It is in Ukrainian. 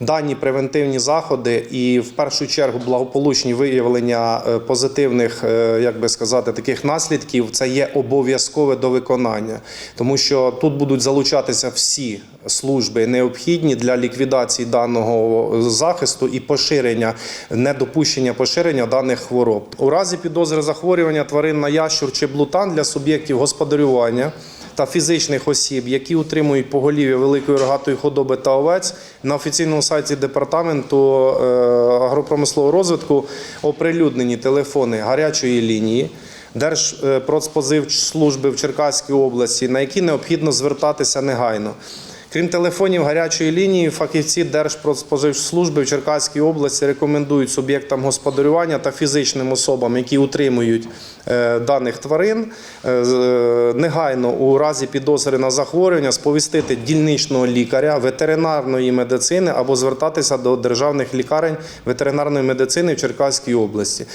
дані превентивні заходи і в першу чергу благополучні виявлення е, позитивних, е, як би сказати, таких наслідків це є обов'язкове до виконання, тому що тут будуть залучатися всі служби необхідні для ліквідації даного захисту і поширення, недопущення поширення даних хвороб. У разі підозри захворювання тварин на ящур чи блутан для суб'єктів господарювання та фізичних осіб, які утримують поголів'я великої рогатої худоби та овець, на офіційному сайті департаменту е, агропромислового розвитку оприлюднені телефони гарячої лінії. Держпродспозивслужби в Черкаській області, на які необхідно звертатися негайно. Крім телефонів гарячої лінії, фахівці Держпродспоживслужби в Черкаській області рекомендують суб'єктам господарювання та фізичним особам, які утримують е, даних тварин, е, е, негайно у разі підозри на захворювання сповістити дільничного лікаря ветеринарної медицини або звертатися до державних лікарень ветеринарної медицини в Черкаській області.